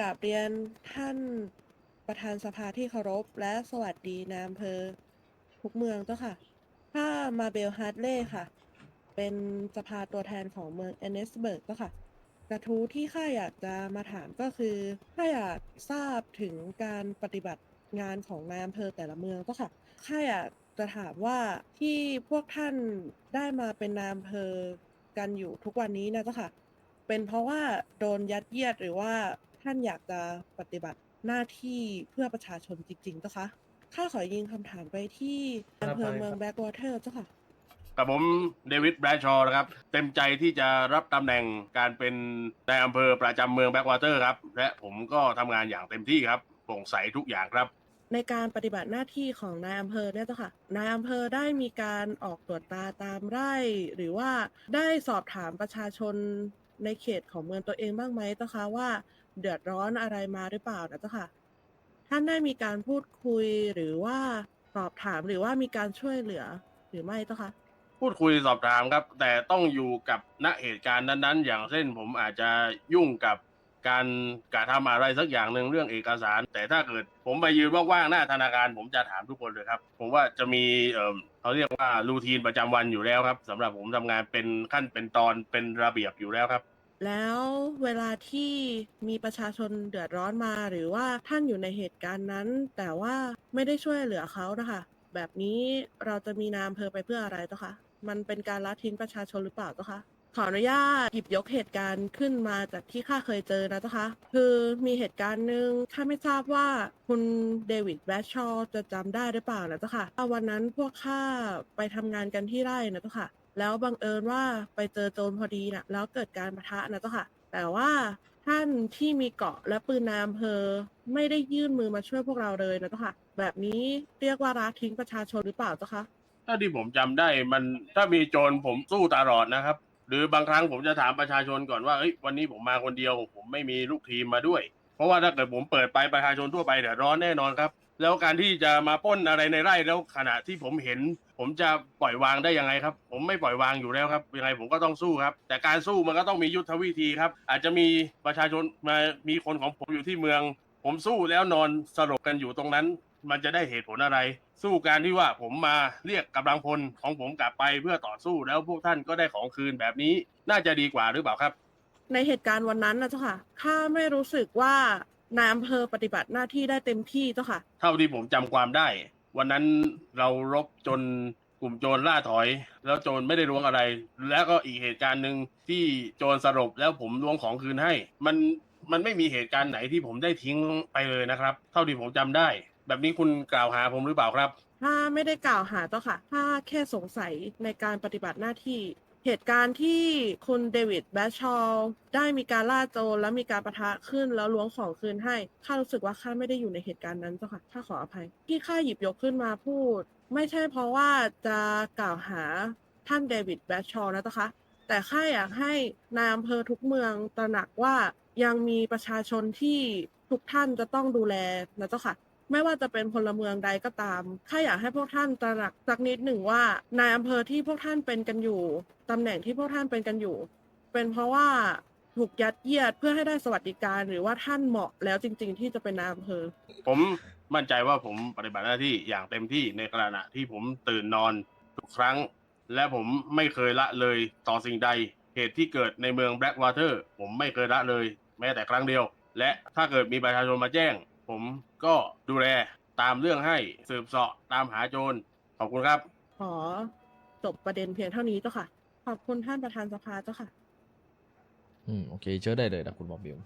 กราบเรียนท่านประธานสภาที่เคารพ และสวัสดีนายอำเภอทุกเมืองเจ้าค่ะข้ามาเบลฮาร์ดเล่ค่ะ เป็นสภาตัวแทนของเมืองเอเนสเบิร์กเจ้าค่ะ กระทู้ที่ข้าอยากจะมาถามก็คือข้าอยากทราบถึงการปฏิบัติงานของนายอำเภอแต่ละเมืองเจ้าค่ะข้าอยากจะถามว่าที่พวกท่านได้มาเป็นนายอำเภอกันอยู่ทุกวันนี้นะเจ้าค่ะ เป็นเพราะว่าโดนยัดเยียดหรือว่า ท่านอยากจะปฏิบัติหน้าที่เพื่อประชาชนจริงๆเจ้าคะข้าขอยิงคำถามไปที่อำเภอเมืองแบ็กวอเตอร์เจ้าค่ะ กับผมเดวิดแบรดชอว์นะครับ เต็มใจที่จะรับตำแหน่งการเป็นนายอำเภอประจำเมืองแบ็กวอเตอร์ครับ และผมก็ทำงานอย่างเต็มที่ครับโปร่งใสทุกอย่างครับ ในการปฏิบัติหน้าที่ของนายอำเภอเนี่ยเจ้าค่ะ นายอำเภอได้มีการออกตรวจตาตามไร่ หรือว่าได้สอบถามประชาชน ในเขตของเมืองตัวเองบ้างไหมเจ้าคะว่า เดือดร้อนอะไรมาหรือเปล่านะเจ้าค่ะท่านได้มีการพูดคุยหรือว่าสอบถามหรือว่ามีการช่วยเหลือหรือไม่เจ้าคะพูดคุยสอบถามครับ แต่ต้องอยู่กับณเหตุการณ์นั้นๆ อย่างเช่นผมอาจจะยุ่งกับ การกระทำอะไรสักอย่างหนึ่งเรื่องเอกสาร แต่ถ้าเกิดผมไปยืนว่างๆหน้าธนาคารผมจะถามทุกคนเลยครับ ผมว่าจะมีเอ่อเขาเรียกว่ารูทีนประจำวันอยู่แล้วครับสำหรับผมทำงานเป็นขั้นเป็นตอนเป็นระเบียบอยู่แล้วครับ แล้วเวลาที่มีประชาชนเดือดร้อนมาหรือว่าท่านอยู่ในเหตุการณ์นั้น แต่ว่าไม่ได้ช่วยเหลือเขานะคะ แบบนี้เราจะมีนามเภอไปเพื่ออะไรเจ้าคะมันเป็นการละทิ้งประชาชนหรือเปล่าเจ้าคะ ขออนุญาตหยิบยกเหตุการณ์ขึ้นมาจากที่ข้าเคยเจอนะเจ้าคะคือมีเหตุการณ์หนึ่งข้าไม่ทราบว่าคุณเดวิดแบชชอว์จะจำได้หรือเปล่านะเจ้าค่ะว่าวันนั้นพวกข้าไปทำงานกันที่ไร่นะเจ้าค่ะ แล้วบังเอิญว่าไปเจอโจรพอดีนะแล้วเกิดการปะทะนะเจ้าค่ะ แต่ว่าท่านที่มีเกราะและปืนนายอำเภอไม่ได้ยื่นมือมาช่วยพวกเราเลยนะเจ้าค่ะ แบบนี้เรียกว่าละทิ้งประชาชนหรือเปล่าเจ้าคะ ถ้าที่ผมจำได้มันถ้ามีโจรผมสู้ตลอดนะครับ หรือบางครั้งผมจะถามประชาชนก่อนว่าเอ้ยวันนี้ผมมาคนเดียว ผมไม่มีลูกทีมมาด้วย เพราะว่าถ้าเกิดผมเปิดไปประชาชนทั่วไปเดือดร้อนแน่นอนครับ แล้วการที่จะมาป้นอะไรในไร่แล้วขณะที่ผมเห็น ผมจะปล่อยวางได้ยังไงครับ ผมไม่ปล่อยวางอยู่แล้วครับยังไงผมก็ต้องสู้ครับ แต่การสู้มันก็ต้องมียุทธวิธีครับ อาจจะมีประชาชนมามีคนของผมอยู่ที่เมือง ผมสู้แล้วนอนสลบกันอยู่ตรงนั้น มันจะได้เหตุผลอะไร สู้การที่ว่าผมมาเรียกกำลังพลของผมกลับไปเพื่อต่อสู้แล้วพวกท่านก็ได้ของคืนแบบนี้น่าจะดีกว่าหรือเปล่าครับ ในเหตุการณ์วันนั้นนะเจ้าค่ะข้าไม่รู้สึกว่านายอำเภอปฏิบัติหน้าที่ได้เต็มที่เจ้าค่ะ เท่าที่ผมจำความได้ วันนั้นเรารบจนกลุ่มโจรล่าถอย แล้วโจรไม่ได้ล้วงอะไร แล้วก็อีกเหตุการณ์หนึ่งที่โจรสลบแล้วผมล้วงของคืนให้ มันมันไม่มีเหตุการณ์ไหนที่ผมได้ทิ้งไปเลยนะครับ เท่าที่ผมจำได้ แบบนี้คุณกล่าวหาผมหรือเปล่าครับ ถ้าไม่ได้กล่าวหาเจ้าค่ะ ถ้าแค่สงสัยในการปฏิบัติหน้าที่ เหตุการณ์ที่คุณเดวิดแบชชอลได้มีการล่าโจรแล้วมีการประทะขึ้นแล้วล้วงของคืนให้ ข้ารู้สึกว่าข้าไม่ได้อยู่ในเหตุการณ์นั้นเจ้าค่ะ ข้าขออภัย ที่ข้าหยิบยกขึ้นมาพูด ไม่ใช่เพราะว่าจะกล่าวหาท่านเดวิดแบชชอลนะเจ้าค่ะ แต่ข้าอยากให้นายอำเภอทุกเมืองตระหนักว่ายังมีประชาชนที่ทุกท่านจะต้องดูแลนะเจ้าค่ะ ไม่ว่าจะเป็นพลเมืองใดก็ตามข้าอยากให้พวกท่านตระหนักสักนิดหนึ่งว่านายอำเภอที่พวกท่านเป็นกันอยู่ตำแหน่งที่พวกท่านเป็นกันอยู่ เป็นเพราะว่าถูกยัดเยียดเพื่อให้ได้สวัสดิการหรือว่าท่านเหมาะแล้วจริง ๆ ที่จะเป็นนายอำเภอ ผมมั่นใจว่าผมปฏิบัติหน้าที่อย่างเต็มที่ในขณะที่ผมตื่นนอนทุกครั้ง และผมไม่เคยละเลยต่อสิ่งใด เหตุที่เกิดในเมืองแบล็กวอเตอร์ผมไม่เคยละเลย แม้แต่ครั้งเดียว และถ้าเกิดมีประชาชนมาแจ้ง ผมก็ดูแลตามเรื่องให้สืบเสาะตามหาโจรขอบคุณครับ ขอจบประเด็นเพียงเท่านี้เจ้าค่ะ ขอบคุณท่านประธานสภาเจ้าค่ะ อืม โอเค เชิญได้เลยนะคุณบอบบิว